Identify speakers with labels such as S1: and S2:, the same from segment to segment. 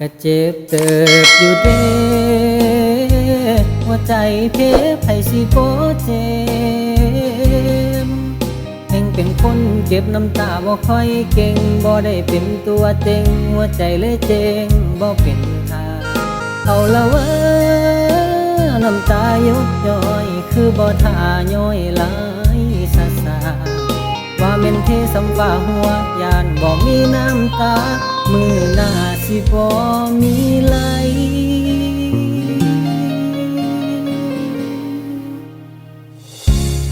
S1: ก็เจ็บเติบอยู่เด้หัวใจเพไผสิบ่เจ็บแห่งเป็นคนเก็บน้ำตาบ่ค่อยเก่งบ่ได้เป็นตัวเต็งหัวใจเลยเจงบ่เป็นทางเอาละเว่าน้ำตายดย้อย คือบ่ท่าย้อยหลายซาซาว่าเม่นเทสำว่าหัวยานบ่มีน้ำตา มือหน้าสิบ่มีไหล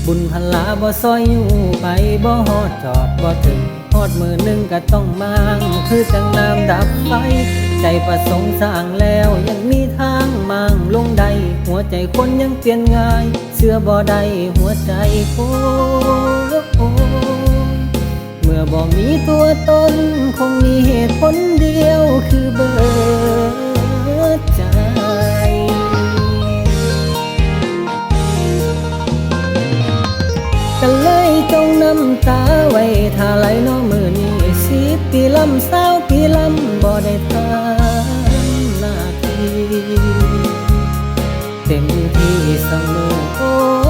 S1: บุญพลาบ่ซอยอยู่ไปบ่ฮอดจอดบ่ถึงฮอดมือหนึ่งก็ต้องมางคือจังน้ำดับไฟ ใจประสงค์สร้างแล้วยังมีทางมางลงใด หัวใจคนยังเปลี่ยนง่ายเชื่อบ่ได้หัวใจคนเมื่อบ่มีตัวตน คงมีเหตุผลเดียวคือเบิดใจก็เลยจงน้ำตาไว้ถ้าไหลน้อมือนี้สิปีลำเศร้าปีลำบ่ได้ทำหน้าทีเต็มที่เสมอโอ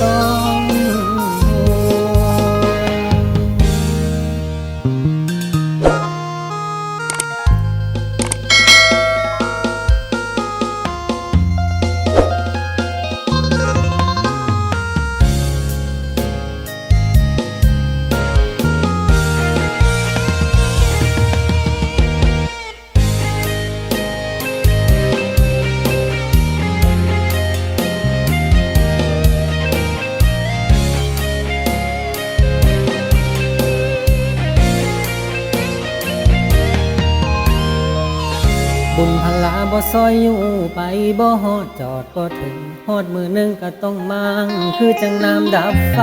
S1: ต้ บุญพลาบ่ซอยอยู่ไปบ่ฮอดจอดบ่ถึงฮอดมือหนึงก็ต้องมางคือจังน้ำดับไฟ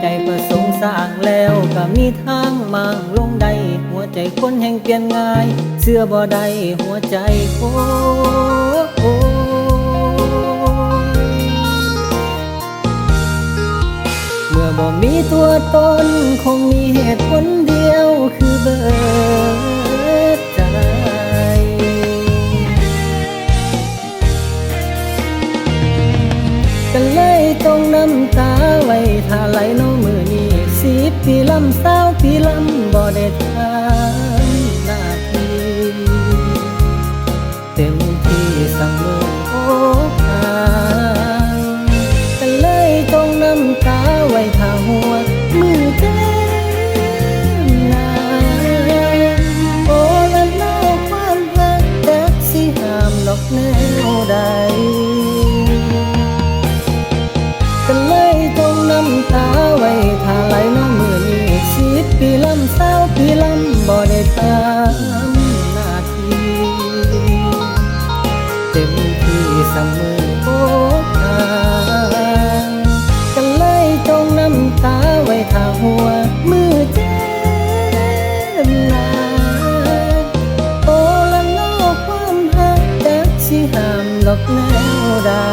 S1: ใจประสงค์สร้างแล้วก็มีทางมางลงใดหัวใจคนแห่งเปลี่ยนง่ายเชื่อบ่ได้หัวใจคนเมื่อบ่มีตัวตนคงมีเหตุผลเดียวคือเบิด น้ำตาไว้ถ้าไหลน้องมือนี้สิบปีลำเศร้าปีลำบ่ได้ทำหน้าทีเต็มที่เสมอโอกาสก็เลยต้องน้ำตาไว้ถ้าหัวมือเจ็บหนาโอ้ละนอความรักจักสิห้ามดอกแนวใด สมือโอกาสก็เลยจงน้ำตาไว้ถ้าหัว มือเจ็บหนาโอ้ละนอความหักจักสิหามดอกแนวดา